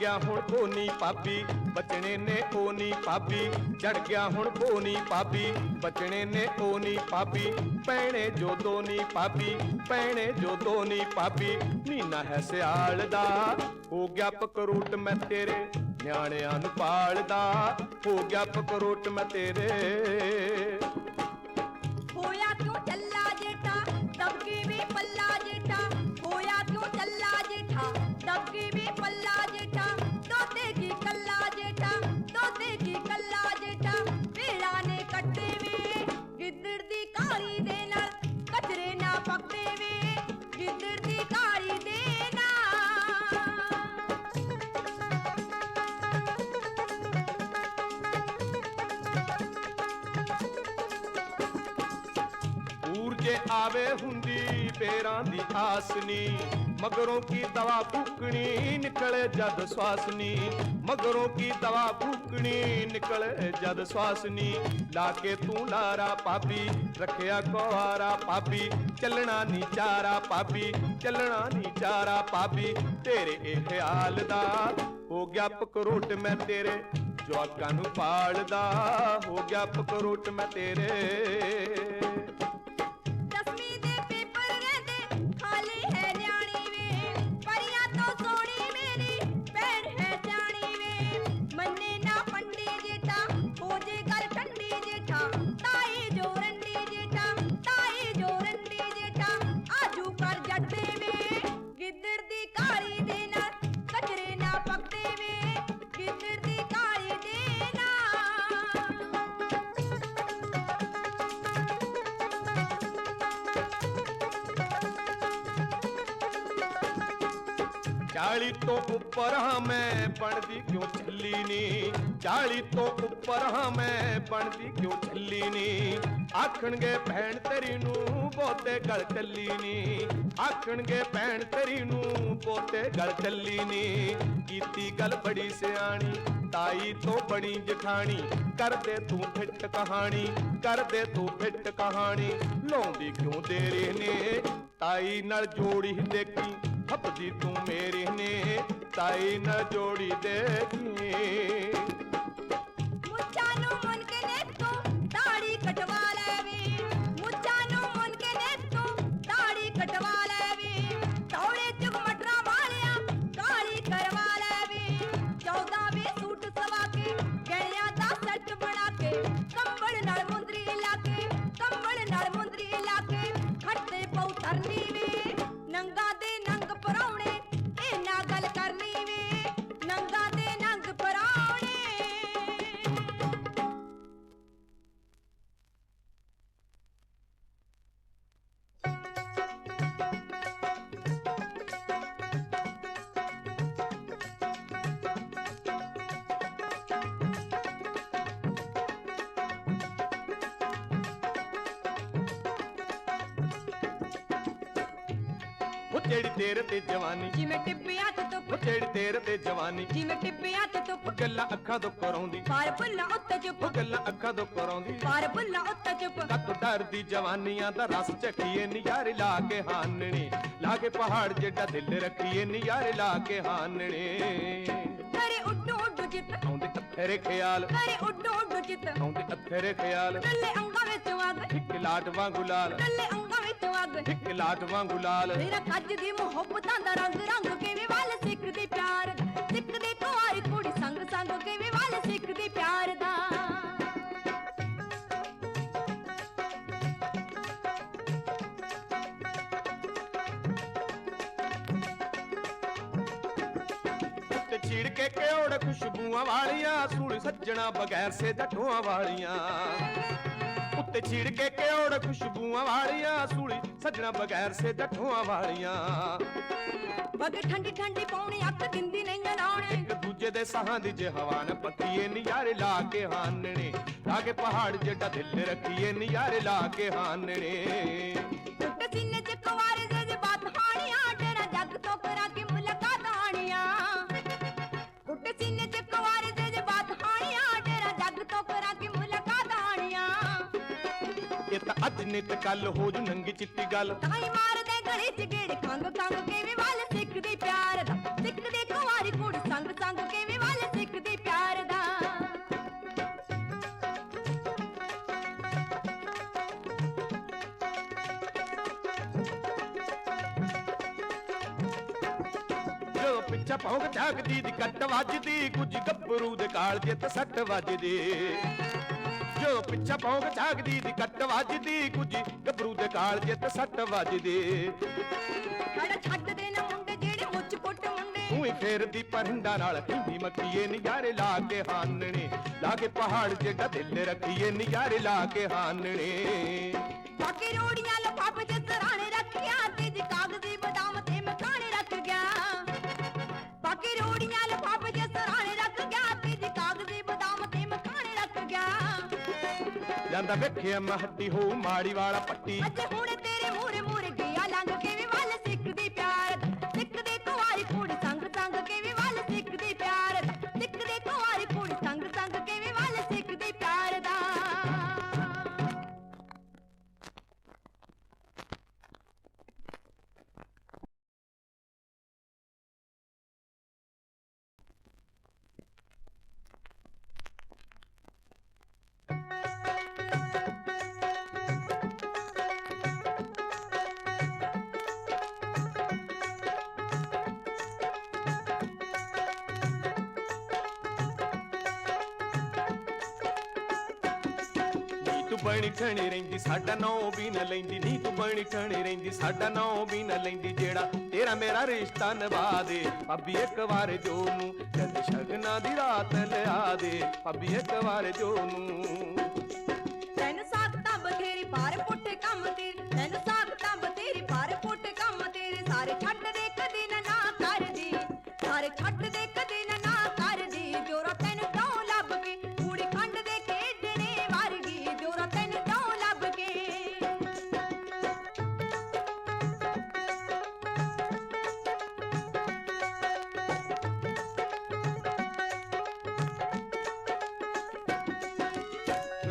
ਗਿਆ ਹੁਣ ਕੋਨੀ ਪਾਪੀ ਬਚਣੇ ਨੇ ਉਹ ਪਾਪੀ ਚੜ ਗਿਆ ਹੁਣ ਕੋਨੀ ਪਾਪੀ ਬਚਣੇ ਨੇ ਉਹ ਪਾਪੀ ਪੈਣੇ ਜੋ ਦੋ ਨੀ ਪਾਪੀ ਪੈਣੇ ਜੋ ਦੋ ਨੀ ਪਾਪੀ ਮਹੀਨਾ ਹੈ ਸਿਆਲ ਦਾ, ਹੋ ਗਿਆ ਪਕਰੂਟ ਮੈਂ ਤੇਰੇ ਨਿਆਣਿਆਂ ਨੂੰ ਪਾਲਦਾ, ਹੋ ਗਿਆ ਪਕਰੂਟ ਮੈਂ ਤੇਰੇ ਊਰਜੇ ਆਵੇ ਹੁੰਦੀ ਪੇਰਾਂ ਦੀ ਆਸਨੀ, ਮਗਰੋਂ ਕੀ ਦਵਾ ਫੂਕਣੀ ਨਿਕਲੇ ਜਦ ਸਵਾਸਨੀ, ਮਗਰੋਂ ਕੀ ਦਵਾ ਫੂਕਣੀ ਨਿਕਲੇ ਜਦ ਸਵਾਸਨੀ। ਲਾ ਕੇ ਤੂੰ ਲਾਰਾ ਪਾਪੀ ਰੱਖਿਆ ਕੁਆਰਾ ਪਾਪੀ ਚੱਲਣਾ ਨੀ ਚਾਰਾ ਪਾਪੀ ਚੱਲਣਾ ਨੀ ਚਾਰਾ ਪਾਪੀ ਤੇਰੇ ਇਹ ਖਿਆਲ ਦਾ ਹੋ ਗਿਆ ਪਕਰੋਟ ਮੈਂ ਤੇਰੇ ਜਵਾਕਾਂ ਨੂੰ ਪਾਲਦਾ, ਹੋ ਗਿਆ ਪਕਰੋਟ ਮੈਂ ਤੇਰੇ। 40 ਤੋਂ ਉੱਪਰ ਹਾਂ ਮੈਂ ਬਣਦੀ ਕਿਉਂ ਛੱਲੀ ਨੀ 40 ਤੋਂ ਉੱਪਰ ਹਾਂ ਮੈਂ ਬਣਦੀ ਕਿਉਂ ਛੱਲੀ ਨੀ ਆਖਣਗੇ ਭੈਣ ਤੇਰੀ ਨੂੰ ਬੋਤੇ ਗਲ ਚੱਲੀ ਨੀ ਆਖਣਗੇ ਭੈਣ ਤੇਰੀ ਨੂੰ ਬੋਤੇ ਗਲ ਚੱਲੀ ਨੀ ਕੀਤੀ ਗੱਲ ਬੜੀ ਸਿਆਣੀ, ਤਾਈ ਤੋਂ ਬਣੀ ਜਠਾਣੀ। ਕਰਦੇ ਤੂੰ ਫਿੱਟ ਕਹਾਣੀ, ਕਰਦੇ ਤੂੰ ਫਿੱਟ ਕਹਾਣੀ। ਲਾਉਂਦੀ ਕਿਉਂ ਤੇਰੇ ਨੇ? ਤਾਈ ਨਾਲ ਜੋੜੀ ਦੇਖੀ ਹੱਪਦੀ ਤੂੰ ਮੇਰੀ ਨੇ ਤਾਈ ਨਾਲ ਜੋੜੀ ਦੇਖੀ। ਜਿਹੜੀ ਤੇਰੇ ਤੇ ਜਵਾਨੀ। ਜਿਵੇਂ ਟਿੱਪਿਆਂ ਤੇ ਧੁੱਪ। ਉਹ ਜਿਹੜੀ ਤੇਰੇ ਤੇ ਜਵਾਨੀ। ਜਿਵੇਂ ਟਿੱਪਿਆਂ ਤੇ ਉਹ ਗੱਲਾਂ ਅੱਖਾਂ ਤੋਂ ਕਰਾਉਂਦੀ ਪਾਰ ਭੁੱਲਾਂ ਉੱਤੇ ਚੁੱਪ। ਉਹ ਗੱਲਾਂ ਅੱਖਾਂ ਤੋਂ ਕਰਾਉਂਦੀ ਪਾਰ ਭੁੱਲਾਂ ਉੱਤੇ ਚੁੱਪ। ਕੱਤ ਡਰਦੀ ਜਵਾਨੀਆਂ ਦਾ ਰਸ ਚੱਕੀਏ ਨਿਆਰੇ ਲਾ ਕੇ ਹਾਨਣੇ। ਲਾ ਕੇ ਪਹਾੜ ਜਿੱਡਾ ਦਿਲ ਰੱਖੀਏ ਨਿਆਰੇ ਲਾ ਕੇ ਹਾਨਣੇ। ਕਰੇ ਉੱਡੋ ਉੱਡੋ ਚਿੱਤ ਆਉਂਦੇ ਅੱਥਰੇ ਖਿਆਲ। ਕਰੇ ਉੱਡੋ ਉੱਡੋ ਚਿੱਤ ਆਉਂਦੇ ਅੱਥਰੇ ਖਿਆਲ। ਕੱਲੇ ਅੰਗਾਂ ਵਿੱਚ ਅੱਗ ਇੱਕ ਲਾਟ ਵਾਂਗੂ ਲਾਲ। ਕੱਲੇ ਅੰਗਾਂ ਵਿੱਚ ਅੱਗ। ਇੱਕ ਲਾਟ ਵਾਂਗੂ ਲਾਲ। ਮੇਰਾ ਕੱਜ ਦੀ ਮੁਹੱਬਤਾਂ ਦਾ ਰੰਗ ਰੰਗ ਕਿਵੇਂ ਵੱਲ ਸਿੱਖਦੀ ਪਿਆਰ? ਸਿੱਖਦੀ ਕੁਆਰੀ ਕੁੜੀ ਸੰਗ ਸੰਗ ਕਿਵੇਂ ਵੱਲ ਸਿੱਖਦੀ ਪਿਆਰ ਦਾ? ਤੇ ਛਿੜ ਕੇ ਕਿਉੜ ਖੁਸ਼ਬੂਆਂ ਵਾਲੀਆਂ? ਸੂਲ ਸੱਜਣਾ ਬਗੈਰ ਸੇ ਜੱਠੂਆਂ ਵਾਲੀਆਂ। ਉੱਤੇ ਛਿੜ ਕੇ ਕਿਉੜ ਖੁਸ਼ਬੂਆਂ ਵਾਲੀਆਂ ਸੂਲੀ ਸੱਜਣਾ ਬਗੈਰ ਸੇ ਜੱਠੂਆਂ ਵਾਲੀਆਂ। ਵਗ ਠੰਡੀ ਠੰਡੀ ਪੌਣੀ ਅੱਖ ਦਿੰਦੀ ਨਹੀਂ ਲਾਉਣੇ ਇੱਕ ਦੂਜੇ ਦੇ ਸਾਹਾਂ ਦੀ ਜੇ ਹਵਾ ਨ ਪੱਕੀਏ ਨਿਆਰੇ ਲਾ ਕੇ ਹਾਨਣੇ। ਲਾ ਕੇ ਪਹਾੜ ਜਿੱਡਾ ਦਿਲ ਰੱਖੀਏ ਨਿਆਰੇ ਲਾ ਕੇ ਹਾਨਣੇ। ਅੱਜ ਨਿਤ ਕੱਲ ਹੋ ਜੂ ਨੰਗੀ ਚਿੱਟੀ ਗੱਲ। ਤਾਈ ਮਾਰਦੇ ਗਲੇ ਚ ਗੇੜ ਖੰਗ ਖੰਗ ਕਿਵੇਂ ਵੱਲ ਸਿੱਖਦੀ ਪਿਆਰ ਦਾ। ਸਿੱਖਦੀ ਕੁਵਾਰੀ ਕੁੜੀ ਸੰਗ ਸੰਗ ਕਿਵੇਂ ਵੱਲ ਸਿੱਖਦੀ ਪਿਆਰ ਦਾ। ਪਿੱਛਾ ਭੌਂਕ ਝਾਕਦੀ ਦੀ ਕੱਟ ਵੱਜਦੀ ਕੁਝ ਗੱਭਰੂ ਦੇ ਕਾਲ ਤੇ ਸੱਟ ਵੱਜਦੀ। ਜੋ ਪਿੱਛਾ ਭੌਂਕ ਝਾਕਦੀ ਦੀ ਕੱਟ ਵੱਜਦੀ ਕੁਝ ਗੱਭਰੂ ਦੇ ਕਾਲ ਜਿੱਤ ਸੱਟ ਵੱਜਦੀ। ਸਾਡਾ ਛੱਡ ਦੇ ਨਾ ਮੁੰਡੇ ਜਿਹੜੇ ਮੁੱਛ ਕੁੱਟ ਮੁੰਡੇ। ਤੂੰ ਹੀ ਫੇਰਦੀ ਪਰਿੰਦਾ ਨਾਲ ਕਹਿੰਦੀ ਮੱਕੀਏ ਨਜ਼ਾਰੇ ਲਾ ਕੇ ਹਾਨਣੇ। ਲਾ ਕੇ ਪਹਾੜ ਜਿਹੜਾ ਦਿਲ ਰੱਖੀਏ ਨਜ਼ਾਰੇ ਲਾ ਕੇ ਹਾਨਣੇ। ਬਾਕੀ ਰੋੜੀਆਂ ਲਫਾਫੇ ਚ ਸਰਾਣੇ ਰੱਖਿਆ ਤੇ ਜੀ ਕਾਗਜ਼ੀ ਜਾਂਦਾ ਵੇਖਿਆ ਮਹੱਤੀ ਹੋ ਮਾੜੀ ਵਾਲਾ ਪੱਟੀ। ਬਣੀ ਠਣੀ ਰਹਿੰਦੀ, ਸਾਡਾ ਨਾਂ ਵੀ ਨਾ ਲੈਂਦੀ। ਨੀ ਤੂੰ ਬਣੀ ਠਣੀ ਰਹਿੰਦੀ, ਸਾਡਾ ਨਾਂ ਵੀ ਨਾ ਲੈਂਦੀ, ਜਿਹੜਾ ਤੇਰਾ ਮੇਰਾ ਰਿਸ਼ਤਾ ਨਿਭਾ ਦੇ। ਭਾਬੀ, ਇੱਕ ਵਾਰ ਜੋ ਨੂੰ ਕਦ ਸ਼ਗਨਾ ਦੀ ਰਾਤ ਲਿਆ ਦੇ। ਭਾਬੀ, ਇੱਕ ਵਾਰ ਜੋ ਨੂੰ ਤੈਨੂੰ ਸਾਖਤਾ ਬਥੇਰੀ ਬਾਹਰ ਪੁੱਠੇ ਕੰਮ ਤੇਰੇ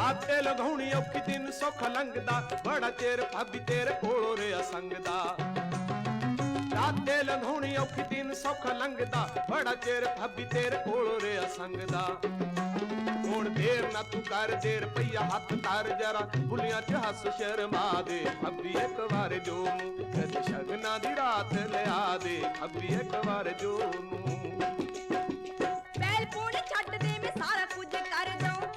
ਰਾਤ ਤੇ ਲਗਾਉਣੀ ਔਖੀ ਦਿਨ ਸੁੱਖ ਲੰਘਦਾ, ਬੜਾ ਚਿਰ ਭਾਬੀ ਤੇਰੇ ਕੋਲੋਂ ਰਿਆ ਸੰਗਦਾ। ਰਾਤ ਤੇ ਲੰਘਾਉਣੀ ਔਖੀ ਦਿਨ ਸੁੱਖ ਲੰਘਦਾ, ਬੜਾ ਚਿਰ ਭਾਬੀ ਤੇਰੇ ਕੋਲੋਂ ਰਿਆ ਸੰਗਦਾ। ਹੁਣ ਦੇਰ ਨਾ ਤੂੰ ਕਰ, ਦੇਰ ਪਈਆ ਹੱਥ ਧਰ ਜਰਾ, ਬੁੱਲੀਆਂ ਚ ਹੱਸ ਸ਼ਰਮਾ ਦੇ। ਭਾਬੀ ਇੱਕ ਵਾਰ ਜੋ ਨੂੰ ਕਦ ਸ਼ਗਨਾ ਦੀ ਰਾਤ ਲਿਆ ਦੇ। ਭਾਬੀ ਇੱਕ ਵਾਰ ਜੋ ਨੂੰ ਬੈਲ ਪੂਣ ਛੱਡ ਦੇ, ਮੈਂ ਸਾਰਾ ਕੁਝ ਕਰ ਦਊਂ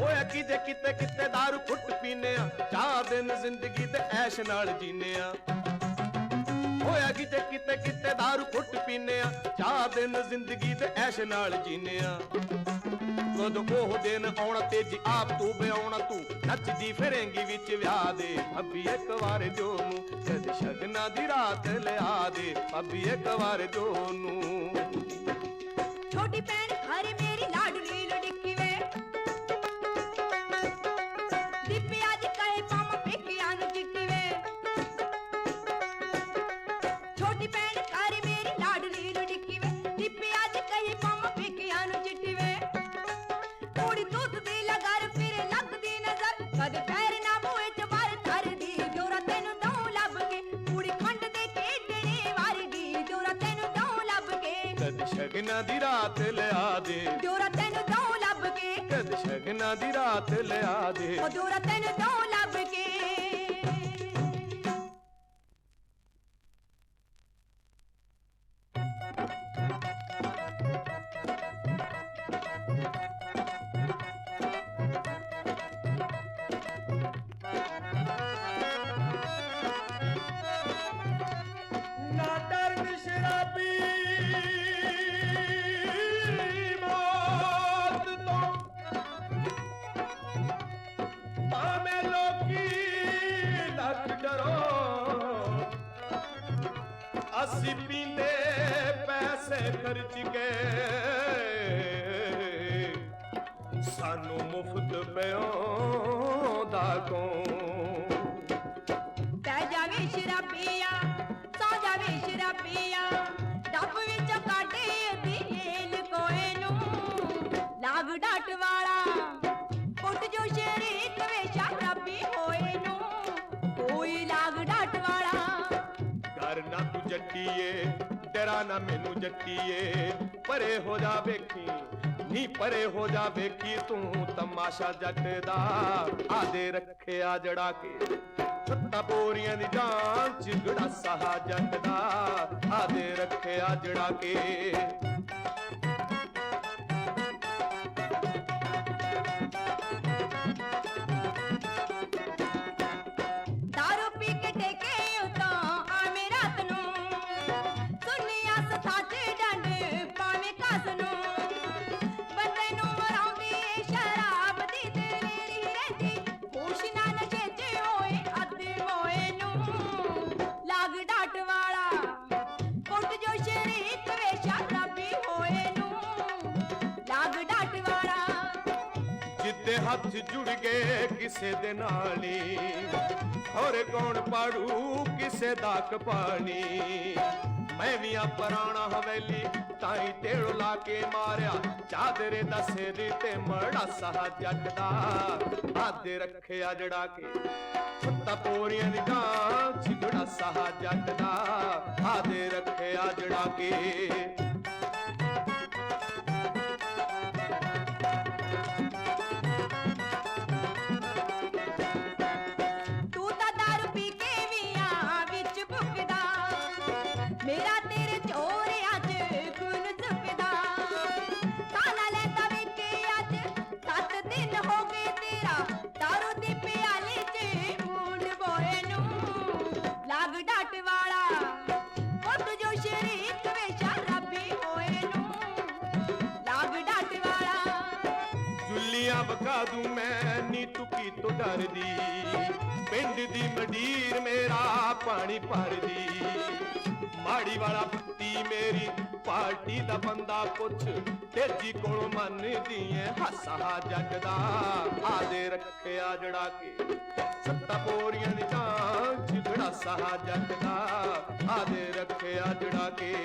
ਹੋਇਆ ਕਿਤੇ ਕਿਤੇ ਕਿਤੇ दारू ਫੁੱਟ ਪੀਨੇ ਆ ਚਾਰ ਦਿਨ ਜ਼ਿੰਦਗੀ ਤੇ ਐਸ਼ ਨਾਲ ਜੀਨੇ ਆ ਹੋਇਆ ਕਿਤੇ ਕਿਤੇ ਕਿਤੇ दारू ਫੁੱਟ ਪੀਨੇ ਆ ਚਾਰ ਦਿਨ ਜ਼ਿੰਦਗੀ ਤੇ ਐਸ਼ ਨਾਲ ਜੀਨੇ ਆ ਕਦ ਉਹ ਦਿਨ ਆਉਣਾ ਤੇਜੀ ਆਪ ਤੂੰ ਵਿਆਉਣਾ ਤੂੰ ਨੱਚਦੀ ਫਿਰੇਂਗੀ ਵਿੱਚ ਵਿਆਹ ਦੇ ਭਾਬੀ ਇੱਕ ਵਾਰ ਜੋ ਨੂੰ ਕਦ ਸ਼ਗਨਾ ਦੀ ਰਾਤ ਲਿਆ ਦੇ ਭਾਬੀ ਇੱਕ ਵਾਰ ਜੋ ਨੂੰ ਛੋਟੀ ਭੈਣ ਸ਼ਗਨਾ ਦੀ ਰਾਤ ਲਿਆ ਦੇ। ਜੋਰਾ ਤੈਨੂੰ ਦਊਂ ਲੱਭ ਕੇ ਕਦ ਸ਼ਗਨਾ ਦੀ ਰਾਤ ਲਿਆ ਦੇ। ਉਹ ਤੈਨੂੰ ਦਊਂ ਅਸੀਂ ਪੀਂਦੇ ਪੈਸੇ ਖਰਚ ਕੇ। ਸਾਨੂੰ ਮੁਫਤ ਪਿਉਂਦਾ ਕੋ ਬਹਿ ਜਾਵੇ ਸ਼ਰਾਬੀਆ, ਸੌ ਜਾਵੇ ਸ਼ਰਾਬੀਆ। ਡੱਬ ਵਿੱਚ ਕਾਢੇ ਦੀ ਏਲ ਕੋਏ ਨੂੰ। ਲਾਗ ਡਾਟ ਵਾਲਾ, ਪੁੱਟ ਜੋ ਸ਼ਰੀਕ ਵੇ ਸ਼ਰਾਬੀ ਹੋ ਜੱਟੀਏ, ਡਰਾ ਨਾ ਮੈਨੂੰ ਜੱਟੀਏ। ਪਰੇ ਹੋ ਜਾ ਵੇਖੀ, ਨੀ ਪਰੇ ਹੋ ਜਾ ਵੇਖੀ ਤੂੰ ਤਮਾਸ਼ਾ ਜੱਟ ਦਾ। ਆਦੇ ਰੱਖਿਆ ਜੜਾ ਕੇ, ਸੱਤਾ ਬੋਰੀਆਂ ਦੀ ਡਾਂਚ ਗੜਾ ਸਹਾ ਜੱਟ ਦਾ। ਆਦੇ ਰੱਖਿਆ ਜੜਾ ਕੇ। ਹੱਥ ਜੁੜ ਗਏ ਕਿਸੇ ਦੇ ਨਾਲ। ਹੋਰ ਕੌਣ ਪਾੜੂ ਕਿਸੇ ਦਾ ਕਪਾਣੀ ਮੈਂ ਵੀ ਆ ਪੁਰਾਣਾ ਹਵੇਲੀ, ਤਾਈ ਤੇੜ ਲਾ ਕੇ ਮਾਰਿਆ। ਚਾਦਰੇ ਦਾ ਸਿਰ ਤੇ ਮੜਾ ਸਹਾ ਜੱਟ ਦਾ ਆਦੇ ਰੱਖਿਆ ਜੜਾ ਕੇ, ਸੁੱਤਾ ਪੋਰੀਆਂ ਦੀ ਗਾਂ ਛਿਗੜਾ ਸਹਾ ਜੱਟ ਦਾ ਆਦੇ ਰੱਖਿਆ ਜੜਾ ਕੇ। ਡਰਦੀ। ਪਿੰਡ ਦੀ ਮਡੀਰ ਮੇਰਾ ਪਾਣੀ ਭਰਦੀ। ਮਾੜੀ ਵਾਲਾ ਪੱਤੀ ਮੇਰੀ ਪਾਰਟੀ ਦਾ ਬੰਦਾ ਪੁੱਛ ਤੇਜੀ ਕੋਲੋਂ ਮੰਨਦੀ ਐ। ਹਾਸਾ ਜੱਟ ਦਾ ਆਦੇ ਰੱਖਿਆ ਜੜਾ ਕੇ। ਸੱਤਾ ਪੋਰੀਆਂ ਦੀ ਜਾਂ ਝਗੜਾ ਸਹਾ ਜੱਟ ਆਦੇ ਰੱਖਿਆ ਜੜਾ ਕੇ।